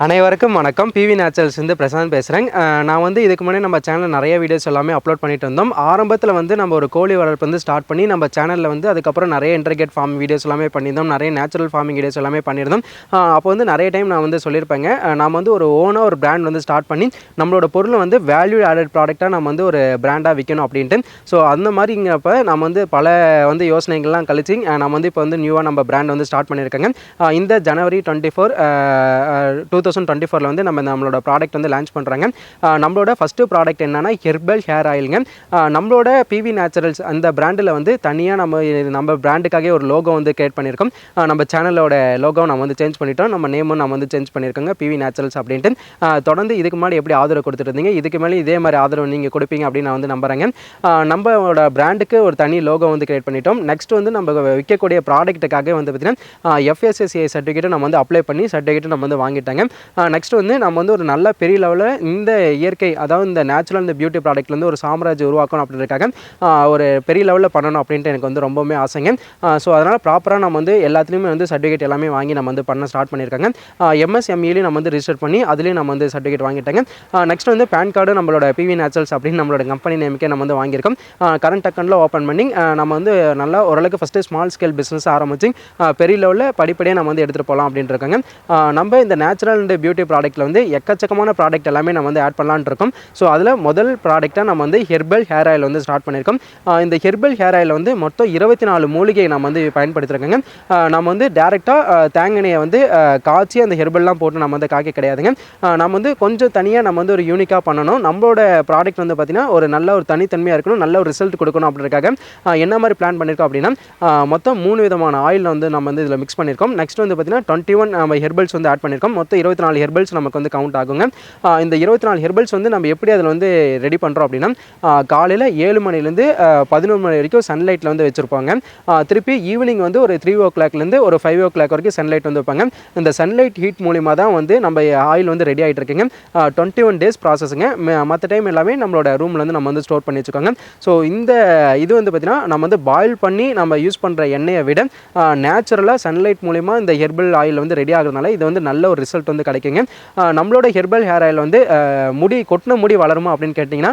அனைவருக்கும் வணக்கம். PV naturals வந்து பிரசாந்த் பேசுகிறேன் நான் வந்து இதுக்கு முன்னாடி நம்ம சேனலில் நிறைய வீடியோஸ் எல்லாமே அப்லோட் பண்ணிட்டு இருந்தோம். ஆரம்பத்தில் வந்து நம்ம ஒரு கோழி வளர்ப்பு வந்து ஸ்டார்ட் பண்ணி நம்ம சேனலில் வந்து அதுக்கப்புறம் நிறைய இன்டர்கேட் ஃபார்ம் வீடியோஸ் எல்லாமே பண்ணியிருந்தோம். நிறைய நேச்சுரல் ஃபார்மிங் வீடியோஸ் எல்லாமே பண்ணியிருந்தோம். அப்போ வந்து நிறைய டைம் நான் வந்து சொல்லியிருப்பேங்க. ஆஹ் வந்து ஒரு ஓனாக ஒரு பிராண்ட் வந்து ஸ்டார்ட் பண்ணி நம்மளோட பொருளை வந்து வேல்யூ ஆடட் ப்ராடக்டாக நம்ம வந்து ஒரு பிராண்டாக விற்கணும் அப்படின்ட்டு. ஸோ அந்த மாதிரிங்கிறப்ப நம்ம வந்து பல வந்து யோசனைகள்லாம் கழிச்சு நம்ம வந்து இப்போ வந்து நியூவாக நம்ம பிராண்ட் வந்து ஸ்டார்ட் பண்ணியிருக்கேங்க. இந்த ஜனவரி twenty four two thousand twenty ஃபோரில் வந்து நம்ம நம்மளோட ப்ராடக்ட் வந்து லான்ச் பண்ணுறாங்க நம்மளோட ஃபஸ்ட்டு ப்ராடக்ட் என்னன்னா ஹெர்பல் ஹேர் ஆயிலுங்க நம்மளோட பிவி நேச்சுரல்ஸ் அந்த பிராண்டில் வந்து தனியாக நம்ம நம்ம பிராண்டுக்காகவே ஒரு லோகோ வந்து கிரியேட் பண்ணியிருக்கோம். நம்ம சேனலோட லோகோ நம்ம வந்து சேஞ்ச் பண்ணிட்டோம். நம்ம நேமும் நம்ம வந்து சேஞ்ச் பண்ணியிருக்கோங்க பிவி நேச்சுரல்ஸ் அப்படின்ட்டு. தொடர்ந்து இதுக்கு முன்னாடி எப்படி ஆதரவு கொடுத்துட்டு இருந்தீங்க? இதுக்கு மேலே இதே மாதிரி ஆதரவு நீங்கள் கொடுப்பீங்க அப்படின்னு நான் வந்து நம்புறேங்க. நம்மளோட பிராண்டுக்கு ஒரு தனி லோகோ வந்து கிரியேட் பண்ணிட்டோம். நெக்ஸ்ட் வந்து நம்ம விற்கக்கூடிய ப்ராடக்ட்டுக்காக வந்து பார்த்தீங்கன்னா எஃப்எஸ்எஸ்ஏ சர்டிஃபிகேட்டை நம்ம வந்து அப்ளை பண்ணி சர்டிஃபிகேட்டை நம்ம வந்து வாங்கிட்டாங்க. நெக்ஸ்ட் வந்து நம்ம வந்து ஒரு நல்ல பெரிய லெவலில் இந்த இயற்கை அதாவது இந்த நேச்சுரல் இந்த பியூட்டி ப்ராடக்ட்லேருந்து ஒரு சாம்ராஜ்யம் உருவாக்கணும் அப்படின்றக்காக ஒரு பெரிய லெவலில் பண்ணணும் அப்படின்ட்டு எனக்கு வந்து ரொம்பவுமே ஆசைங்க. ஸோ அதனால் ப்ராப்பராக நம்ம வந்து எல்லாத்துலேயுமே வந்து சர்டிஃபிகேட் எல்லாமே வாங்கி நம்ம வந்து பண்ண ஸ்டார்ட் பண்ணியிருக்காங்க. எம்எஸ்எம்இலையும் நம்ம வந்து ரிஜிஸ்டர் பண்ணி அதுலேயும் நம்ம வந்து சர்டிஃபிகேட் வாங்கிட்டாங்க. நெக்ஸ்ட் வந்து பேன் கார்டு நம்மளோட பிவி நேச்சுரல்ஸ் அப்படின்னு நம்மளோட கம்பெனி நேமுக்கே நம்ம வந்து வாங்கியிருக்கோம். கரண்ட் அக்கௌண்ட்டில் ஓப்பன் பண்ணி நம்ம வந்து நல்லா ஓரளவுக்கு ஃபஸ்ட்டு ஸ்மால் ஸ்கேல் பிஸ்னஸ் ஆரம்பிச்சு பெரிய லெவலில் படிப்படியாக நம்ம வந்து எடுத்துகிட்டு போகலாம் அப்படின்ட்டு இருக்காங்க. நம்ம இந்த நேச்சுரல் அண்ட் பியூட்டி ப்ராடக்ட்டில் வந்து எக்கச்சக்கமான ப்ராடக்ட் எல்லாமே நம்ம வந்து ஆட் பண்ணலான்னு இருக்கோம். ஸோ அதில் முதல் ப்ராடக்ட்டாக நம்ம வந்து ஹெர்பல் ஹேர் ஆயில் வந்து ஸ்டார்ட் பண்ணியிருக்கோம். இந்த ஹெர்பல் ஹேர் ஆயில் வந்து மொத்தம் இருபத்தி நாலு மூலிகை நம்ம வந்து பயன்படுத்திருக்கோங்க நம்ம வந்து டேரெக்டாக தேங்கனையை வந்து காய்ச்சி அந்த ஹெர்பல்லாம் போட்டு நம்ம வந்து காய்க்க கிடையாதுங்க. நம்ம வந்து கொஞ்சம் தனியாக நம்ம வந்து ஒரு யூனிக்காக பண்ணணும். நம்மளோட ப்ராடக்ட் வந்து பார்த்திங்கன்னா ஒரு நல்ல ஒரு தனித்தன்மையாக இருக்கணும் நல்ல ஒரு ரிசல்ட் கொடுக்கணும் அப்படின்றக்காக என்ன மாதிரி பிளான் பண்ணியிருக்கோம் அப்படின்னா மொத்தம் மூணு விதமான ஆயில் வந்து நம்ம வந்து இதில் மிக்ஸ் பண்ணியிருக்கோம். நெக்ஸ்ட் வந்து பார்த்திங்கன்னா டுவெண்ட்டி ஒன் நம்ம ஹெர்பல்ஸ் வந்து ஆட் பண்ணியிருக்கோம். மொத்தம் இருபத்தி நாலு ஹெர்பல்ஸ் நமக்கு வந்து கவுண்ட் ஆகுங்க. இந்த இருபத்தி நாலு ஹெர்பல்ஸ் வந்து நம்ம எப்படி அதில் வந்து ரெடி பண்ணுறோம் அப்படின்னா காலையில் ஏழு மணிலேருந்து பதினொரு மணி வரைக்கும் சன்லைட்டில் வந்து வச்சுருப்பாங்க. திருப்பி ஈவினிங் வந்து ஒரு த்ரீ ஓ கிளாக்லேருந்து ஒரு ஃபைவ் ஓ கிளாக் வரைக்கும் சன்லைட் வந்து வைப்பாங்க. இந்த சன்லைட் ஹீட் மூலிமா தான் வந்து நம்ம ஆயில் வந்து ரெடி ஆகிட்டு இருக்குங்க. டுவெண்ட்டி ஒன் டேஸ் ப்ராசஸுங்க மற்ற டைம் எல்லாமே நம்மளோட ரூமில் வந்து நம்ம வந்து ஸ்டோர் பண்ணி வச்சுக்கோங்க. ஸோ இந்த இது வந்து பார்த்திங்கன்னா நம்ம வந்து பாயில் பண்ணி நம்ம யூஸ் பண்ணுற எண்ணெயை விட நேச்சுரலாக சன்லைட் மூலிமா இந்த ஹெர்பல் ஆயில் வந்து ரெடி ஆகுறதுனால இது வந்து நல்ல ஒரு ரிசல்ட் வந்து கிடைக்குங்க. நம்மளோட ஹெர்பல் ஹேர் ஆயில் வந்து முடி கொட்டின முடி வளருமா அப்படின்னு கேட்டிங்கன்னா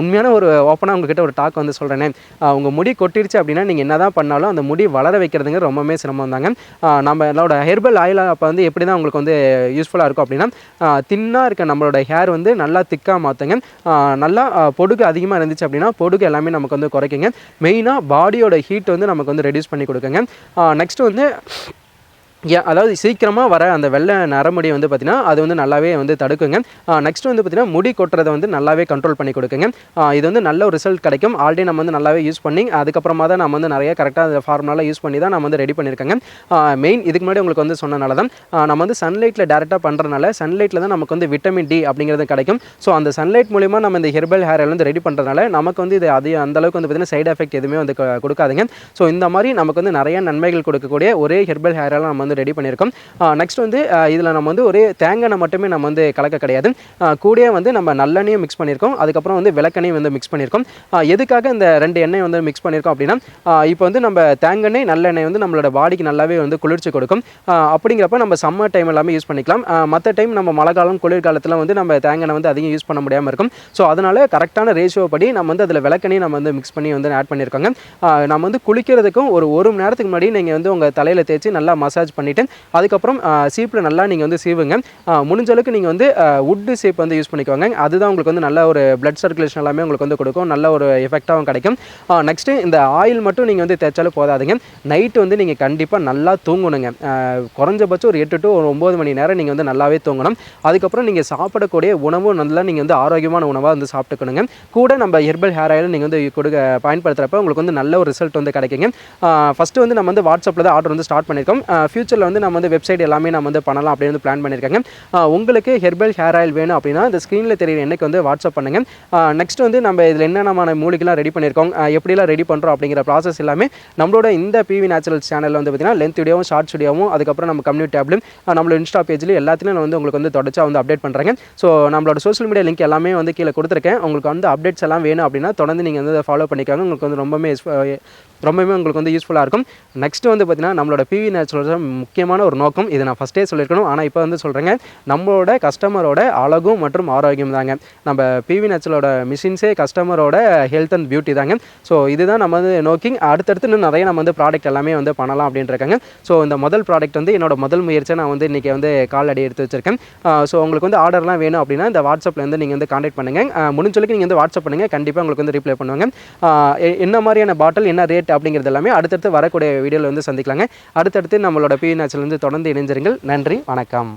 உண்மையான ஒரு ஓப்பனாக உங்ககிட்ட ஒரு டாக் வந்து சொல்கிறேனே உங்கள் முடி கொட்டிருச்சு அப்படின்னா நீங்கள் என்ன தான் பண்ணாலும் அந்த முடி வளர வைக்கிறதுங்க ரொம்பவே சிரமம் தாங்க. நம்மளோட ஹெர்பல் ஆயில் அப்போ வந்து எப்படி தான் உங்களுக்கு வந்து யூஸ்ஃபுல்லாக இருக்கும் அப்படின்னா தின்னாக இருக்க நம்மளோட ஹேர் வந்து நல்லா திக்காக மாற்றுங்க நல்லா பொடுகு அதிகமாக இருந்துச்சு அப்படின்னா பொடுகு எல்லாமே நமக்கு வந்து குறைக்குங்க. மெயினாக பாடியோட ஹீட் வந்து நமக்கு வந்து ரெடியூஸ் பண்ணி கொடுக்குங்க. நெக்ஸ்ட் வந்து அதாவது சீக்கிரமாக வர அந்த வெள்ளை நரமுடி வந்து பார்த்திங்கன்னா அது வந்து நல்லாவே வந்து தடுக்குங்க. நெக்ஸ்ட் வந்து பார்த்திங்கன்னா முடி கொட்டுறதை வந்து நல்லாவே கண்ட்ரோல் பண்ணி கொடுக்குங்க. இது வந்து நல்ல ஒரு ரிசல்ட் கிடைக்கும். ஆல்ரெடி நம்ம வந்து நல்லாவே யூஸ் பண்ணி அதுக்கப்புறமா தான் நம்ம வந்து நிறைய கரெக்டாக அந்த ஃபார்முலாலாம் யூஸ் பண்ணி தான் நம்ம வந்து ரெடி பண்ணியிருக்கேங்க. மெயின் இதுக்கு முன்னாடி உங்களுக்கு வந்து சொன்னனால தான் நம்ம வந்து சன்லைட்டில் டேரெக்டாக பண்ணுறதுனால சன்லைட்டில் தான் நமக்கு வந்து விட்டமின் டி அப்படிங்கிறது கிடைக்கும். ஸோ அந்த சன்லைட் மூலிமா நம்ம இந்த ஹெர்பல் ஹேர் வந்து ரெடி பண்ணுறதுனால நமக்கு வந்து இது அது அந்த அளவுக்கு வந்து பார்த்திங்கன்னா சைடு எஃபெக்ட் எதுவுமே வந்து கொடுக்காதுங்க. ஸோ இந்த மாதிரி நமக்கு வந்து நிறைய நன்மைகள் கொடுக்கக்கூடிய ஒரே ஹெர்பல் ஹேர் நம்ம வந்து ரெடி பண்ணியிருக்கோம். நெக்ஸ்ட் வந்து இதில் நம்ம வந்து ஒரே தேங்காய் எண்ணெய் மட்டுமே நம்ம வந்து கலக்க கிடையாது. கூடயே வந்து நம்ம நல்லெண்ணையும் மிக்ஸ் பண்ணியிருக்கோம். அதுக்கப்புறம் வந்து விளக்கெண்ணையும் வந்து மிக்ஸ் பண்ணியிருக்கோம். எதுக்காக இந்த ரெண்டு எண்ணெய் வந்து மிக்ஸ் பண்ணியிருக்கோம் அப்படின்னா இப்போ வந்து நம்ம தேங்காய் நல்லெண்ணெய் வந்து நம்மளோட பாடிக்கு நல்லாவே வந்து குளிர்ச்சி கொடுக்கும். அப்படிங்கிறப்ப நம்ம சம்மர் டைம் எல்லாமே யூஸ் பண்ணிக்கலாம். மற்ற டைம் நம்ம மழை காலம் குளிர்காலத்தில் வந்து நம்ம தேங்காய் எண்ணெய் வந்து அதிகம் யூஸ் பண்ண முடியாமல் இருக்கும். ஸோ அதனால கரெக்டான ரேஷியோ படி நம்ம வந்து அதில் விளக்கெண்ணையும் நம்ம வந்து மிக்ஸ் பண்ணி வந்து ஆட் பண்ணியிருக்காங்க. நம்ம வந்து குளிக்கிறதுக்கும் ஒரு ஒரு மணி நேரத்துக்கு முன்னாடி நீங்கள் வந்து உங்கள் தலையில் தேய்ச்சி நல்லா மசாஜ் பண்ணி பண்ணிவிட்டு அதுக்கப்புறம் சீப்பில் நல்லா நீங்கள் வந்து சீவுங்க. முடிஞ்ச அளவுக்கு நீங்கள் வந்து உட்டு சீப் வந்து யூஸ் பண்ணிக்கோங்க. அதுதான் உங்களுக்கு வந்து நல்ல ஒரு பிளட் சர்க்குலேஷன் எல்லாமே உங்களுக்கு வந்து கொடுக்கும். நல்ல ஒரு எஃபெக்டாகவும் கிடைக்கும். நெக்ஸ்ட்டு இந்த ஆயில் மட்டும் நீங்கள் வந்து தேய்ச்சாலும் போதாதுங்க. நைட்டு வந்து நீங்கள் கண்டிப்பாக நல்லா தூங்கணுங்க. குறைஞ்சபட்சம் ஒரு எட்டு டு ஒரு ஒம்பது மணி நேரம் நீங்கள் வந்து நல்லாவே தூங்கணும். அதுக்கப்புறம் நீங்கள் சாப்பிடக்கூடிய உணவும் நல்லா நீங்கள் வந்து ஆரோக்கியமான உணவாக வந்து சாப்பிட்டுக்கணுங்க. கூட நம்ம ஹெர்பல் ஹேர் ஆயில் நீங்கள் வந்து கொடுக்க பயன்படுத்துகிறப்ப உங்களுக்கு வந்து நல்ல ஒரு ரிசல்ட் வந்து கிடைக்குங்க. ஃபஸ்ட்டு வந்து நம்ம வந்து வாட்ஸ்அப்பில் தான் ஆர்டர் வந்து ஸ்டார்ட் பண்ணியிருக்கோம். ஃபியூச்சரில் வந்து நம்ம வந்து வெப்சைட் எல்லாமே நம்ம வந்து பண்ணலாம் அப்படின்னு வந்து பிளான் பண்ணியிருக்காங்க. உங்களுக்கு ஹெர்பல் ஹேர் ஆயில் வேணும் அப்படின்னா இந்த ஸ்க்ரீனில் தெரியுற எனக்கு வந்து வாட்ஸ்அப் பண்ணுங்க. நெக்ஸ்ட் வந்து நம்ம இதில் என்னென்ன மூலிகைலாம் ரெடி பண்ணியிருக்கோம். எப்படிலாம் ரெடி பண்ணுறோம் அப்படிங்கிற ப்ராசஸ் எல்லாமே நம்மளோட இந்த பிவி நேச்சுரல்ஸ் சேனலில் வந்து பார்த்தீங்கன்னா லென்த் வீடியோவும் ஷார்ட் வீடியோவும் அதுக்கப்புறம் நம்ம கம்யூனிட்டி டேப்லும் நம்மளோட இன்ஸ்டா பேஜ்லையும் எல்லாத்தையும் நான் வந்து உங்களுக்கு வந்து தொடர்ச்சியாக வந்து அப்டேட் பண்ணுறேங்க ஸோ நம்மளோட சோஷியல் மீடியா லிங்க் எல்லாமே வந்து கீழே கொடுத்துருக்கேன். உங்களுக்கு வந்து அப்டேட்ஸ் எல்லாம் வேணும் அப்படின்னா தொடர்ந்து நீங்கள் வந்து ஃபாலோ பண்ணிக்காங்க. உங்களுக்கு வந்து ரொம்பவே ரொம்பவே உங்களுக்கு வந்து யூஸ்ஃபுல்லாக இருக்கும். நெக்ஸ்ட் வந்து பார்த்திங்கன்னா நம்மளோட பிவி நேச்சுரல்ஸ் முக்கியமான ஒரு நோக்கம். இதை நான் ஃபஸ்ட்டே சொல்லியிருக்கணும். ஆனால் இப்போ வந்து சொல்கிறேங்க நம்மளோட கஸ்டமரோட அழகும் மற்றும் ஆரோக்கியம் தாங்க. நம்ம பிவி நேச்சுரலோட மிஷின்ஸே கஸ்டமரோட ஹெல்த் அண்ட் பியூட்டி தாங்க. ஸோ இதுதான் நம்ம வந்து நோக்கிங் அடுத்தடுத்து இன்னும் நிறைய நம்ம வந்து ப்ராடக்ட் எல்லாமே வந்து பண்ணலாம் அப்படின்ட்டு ஸோ இந்த முதல் ப்ராடக்ட் வந்து என்னோட முதல் முயற்சியை நான் வந்து இன்றைக்கி வந்து கால் அடி எடுத்து வச்சிருக்கேன். ஸோ உங்களுக்கு வந்து ஆர்டர்லாம் வேணும் அப்படின்னா இந்த வாட்ஸ்அப்பில் வந்து நீங்கள் வந்து காண்டாக்ட் பண்ணுங்கள் முடிஞ்சளவுக்கு நீங்கள் வந்து வாட்ஸ்அப் பண்ணுங்கள் கண்டிப்பாக உங்களுக்கு வந்து ரிப்ளை பண்ணுவாங்க. என்ன மாதிரியான பாட்டில் என்ன ரேட் அப்படிங்கிறது எல்லாமே அடுத்தடுத்து வரக்கூடிய வீடியோவில் வந்து சந்திக்கலாங்க. அடுத்தடுத்து நம்மளோட பிவி நேச்சுரல் வந்து தொடர்ந்து இணைஞ்சிருங்கள் நன்றி வணக்கம்.